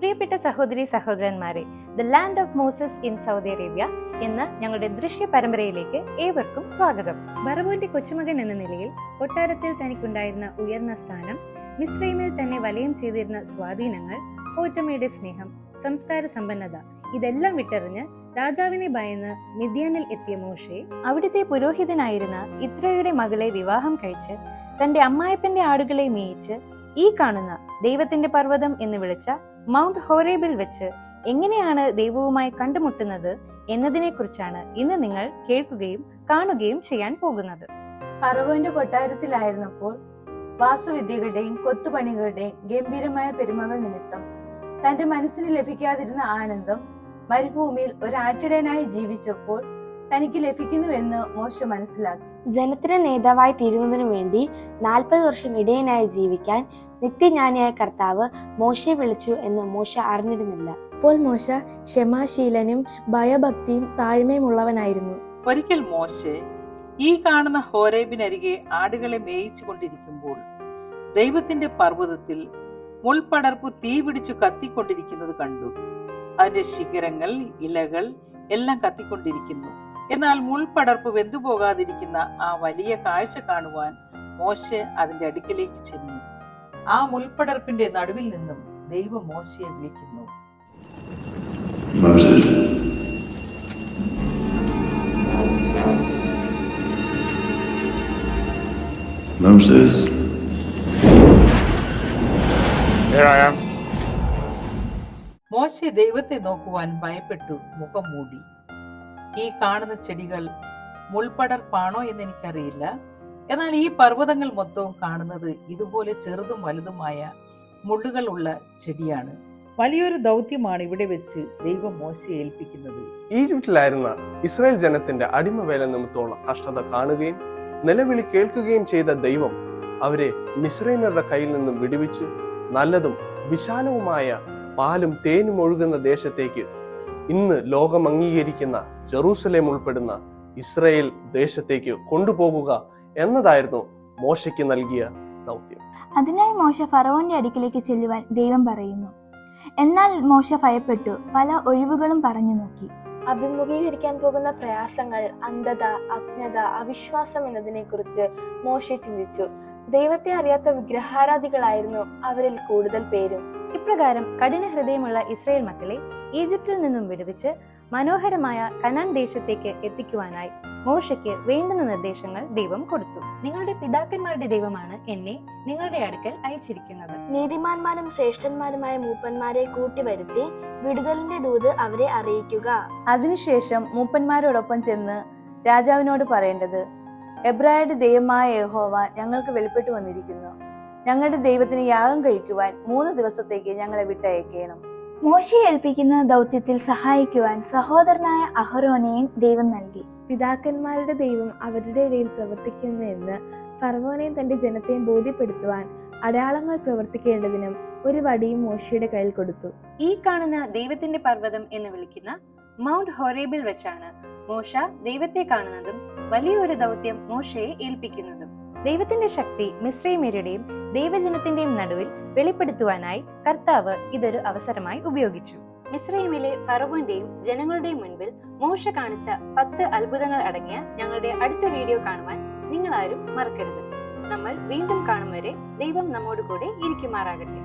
പ്രിയപ്പെട്ട സഹോദരി സഹോദരന്മാരെ the land of Moses in Saudi Arabia എന്ന ഞങ്ങളുടെ ദൃശ്യ പരമ്പരയിലേക്ക് ഏവർക്കും സ്വാഗതം. ബറബോന്റെ കൊച്ചുമകൻ എന്ന നിലയിൽ കൊട്ടാരത്തിൽ തനിക്കുണ്ടായിരുന്ന ഉയർന്ന സ്ഥാനം മിശ്രൈമിൽ തന്നെ വലയം ചെയ്തിരുന്ന സ്വാധീനങ്ങൾ ഓറ്റമ്മയുടെ സ്നേഹം സംസ്കാര സമ്പന്നത ഇതെല്ലാം വിട്ടെറിഞ്ഞ് രാജാവിനെ ഭയന്ന് മിദ്യാനിൽ എത്തിയ മോഷെ അവിടുത്തെ പുരോഹിതനായിരുന്ന ഇത്രയുടെ മകളെ വിവാഹം കഴിച്ച് തന്റെ അമ്മായപ്പന്റെ ആടുകളെ മേയിച്ച് ഈ കാണുന്ന ദൈവത്തിന്റെ പർവതം എന്ന് വിളിച്ച മൗണ്ട് ഹോറേബിൽ വെച്ച് എങ്ങനെയാണ് ദൈവവുമായി കണ്ടുമുട്ടുന്നത് എന്നതിനെക്കുറിച്ചാണ് ഇന്ന് നിങ്ങൾ കേൾക്കുകയും കാണുകയും ചെയ്യാൻ പോകുന്നത്. പറവന്റെ കൊട്ടാരത്തിലായിരുന്നപ്പോൾ വാസുവിദ്യകളുടെയും കൊത്തുപണികളുടെയും ഗംഭീരമായ പെരുമകൾ നിമിത്തം തന്റെ മനസ്സിന് ലഭിക്കാതിരുന്ന ആനന്ദം മരുഭൂമിയിൽ ഒരാട്ടിടനായി ജീവിച്ചപ്പോൾ തനിക്ക് ലഭിക്കുന്നുവെന്ന് മോശ മനസ്സിലാക്കി. ജനത്തിന് നേതാവായി തീരുന്നതിനു വേണ്ടി നാൽപ്പത് വർഷം ഇടയനായി ജീവിക്കാൻ നിത്യജ്ഞാനിയായ കർത്താവ് മോശയെ വിളിച്ചു എന്ന് മോശ അറിഞ്ഞിരുന്നില്ല. അപ്പോൾ മോശ ക്ഷമാശീലനും ഭയഭക്തിയും താഴ്മയുമുള്ളവനായിരുന്നു. ഒരിക്കൽ മോശെ ഈ കാണുന്ന ഹോരേബിനരികെ ആടുകളെ മേയിച്ചു കൊണ്ടിരിക്കുമ്പോൾ ദൈവത്തിന്റെ പർവതത്തിൽ മുൾപടർപ്പ് തീ പിടിച്ചു കത്തിക്കൊണ്ടിരിക്കുന്നത് കണ്ടു. അതിന്റെ ശിഖരങ്ങൾ ഇലകൾ എല്ലാം കത്തിക്കൊണ്ടിരിക്കുന്നു. എന്നാൽ മുൾപടർപ്പ് വെന്തുപോകാതിരിക്കുന്ന ആ വലിയ കാഴ്ച കാണുവാൻ മോശെ അതിന്റെ അടുക്കിലേക്ക് ചെന്നു ആ മുൾപടർപ്പിന്റെ നടുവിൽ നിന്നും ദൈവം മോശയെ വിളിക്കുന്നു Moses. Moses. Here I am. മോശെ ദൈവത്തെ നോക്കുവാൻ ഭയപ്പെട്ടു മുഖം മൂടി ഈ കാണുന്ന ചെടികൾ മുൾപടർപ്പാണോ എന്ന് എനിക്കറിയില്ല എന്നാൽ ഈ പർവതങ്ങൾ മൊത്തവും കാണുന്നത് ഇതുപോലെ ചെറുതും വലുതുമായ മുള്ളുകളുള്ള ചെടിയാണ്. വലിയൊരു ദൗത്യമാണ് ഇവിടെ വെച്ച് ദൈവം മോശയെ ഏൽപ്പിക്കുന്നത്. ഈജിപ്തിലായിരുന്ന ഇസ്രായേൽ ജനത്തിന്റെ അടിമവേല നിമിത്തമുള്ള കഷ്ടത കാണുകയും നിലവിളി കേൾക്കുകയും ചെയ്ത ദൈവം അവരെ മിശ്രൈമരുടെ കയ്യിൽ നിന്നും വിടുവിച്ച് നല്ലതും വിശാലവുമായ പാലും തേനും ഒഴുകുന്ന ദേശത്തേക്ക് ഇന്ന് ലോകം അംഗീകരിക്കുന്ന ജെറൂസലേം ഉൾപ്പെടുന്ന ഇസ്രയേൽ ദേശത്തേക്ക് കൊണ്ടുപോകുക എന്നതായിരുന്നു മോശയ്ക്ക് നൽകിയ ദൗത്യം. അതിനായി മോശ ഫറവോന്റെ അടുക്കിലേക്ക് ചെല്ലുവാൻ ദൈവം പറയുന്നു. എന്നാൽ മോശ ഭയപ്പെട്ടു പല ഒഴിവുകളും പറഞ്ഞു നോക്കി. അഭിമുഖീകരിക്കാൻ പോകുന്ന പ്രയാസങ്ങൾ അന്ധത അജ്ഞത അവിശ്വാസം എന്നതിനെക്കുറിച്ച് മോശ ചിന്തിച്ചു. ദൈവത്തെ അറിയാത്ത വിഗ്രഹാരാധികളായിരുന്നു അവരിൽ കൂടുതൽ പേരും. ഇപ്രകാരം കഠിന ഹൃദയമുള്ള ഇസ്രയേൽ മക്കളെ ഈജിപ്തിൽ നിന്നും വിടുവിച്ച് മനോഹരമായ കനാൻ ദേശത്തേക്ക് എത്തിക്കുവാനായി മോശയ്ക്ക് വേണ്ടുന്ന നിർദ്ദേശങ്ങൾ ദൈവം കൊടുത്തു. നിങ്ങളുടെ പിതാക്കന്മാരുടെ ദൈവമാണ് എന്നെ നിങ്ങളുടെ അടുക്കൽ അയച്ചിരിക്കുന്നത്. നീതിമാന്മാരും ശ്രേഷ്ഠന്മാരുമായ മൂപ്പന്മാരെ കൂട്ടിവരുത്തി വിടുതലിന്റെ ദൂത് അവരെ അറിയിക്കുക. അതിനുശേഷം മൂപ്പന്മാരോടൊപ്പം ചെന്ന് രാജാവിനോട് പറയേണ്ടത് എബ്രായുടെ ദൈവമായ യഹോവ ഞങ്ങൾക്ക് വെളിപ്പെട്ടു വന്നിരിക്കുന്നു. ഞങ്ങളുടെ ദൈവത്തിന് യാഗം കഴിക്കുവാൻ മൂന്ന് ദിവസത്തേക്ക് ഞങ്ങളെ വിട്ടയക്കണം മോശയെ ഏൽപ്പിക്കുന്ന ദൗത്യത്തിൽ സഹായിക്കുവാൻ സഹോദരനായ അഹരോനെയും ദൈവം നൽകി. പിതാക്കന്മാരുടെ ദൈവം അവരുടെ ഇടയിൽ പ്രവർത്തിക്കുന്നു എന്ന് ഫറവോനെയും തന്റെ ജനത്തെയും ബോധ്യപ്പെടുത്തുവാൻ അടയാളങ്ങൾ പ്രവർത്തിക്കേണ്ടതിനും ഒരു വടിയും മോശയുടെ കയ്യിൽ കൊടുത്തു. ഈ കാണുന്ന ദൈവത്തിന്റെ പർവതം എന്ന് വിളിക്കുന്ന മൗണ്ട് ഹോറേബിൽ വെച്ചാണ് മോശ ദൈവത്തെ കാണുന്നതും വലിയൊരു ദൗത്യം മോശയെ ഏൽപ്പിക്കുന്നതും. ദൈവത്തിന്റെ ശക്തി മിശ്രൈമേരുടെയും ദൈവജനത്തിന്റെയും നടുവിൽ വെളിപ്പെടുത്തുവാനായി കർത്താവ് ഇതൊരു അവസരമായി ഉപയോഗിച്ചു. മിശ്രൈമിലെ ഫറവോന്റെയും ജനങ്ങളുടെയും മുൻപിൽ മോശ കാണിച്ച പത്ത് അത്ഭുതങ്ങൾ അടങ്ങിയ ഞങ്ങളുടെ അടുത്ത വീഡിയോ കാണുവാൻ നിങ്ങൾ ആരും മറക്കരുത്. നമ്മൾ വീണ്ടും കാണും വരെ ദൈവം നമ്മോട് കൂടെ ഇരിക്കുമാറാകട്ടെ.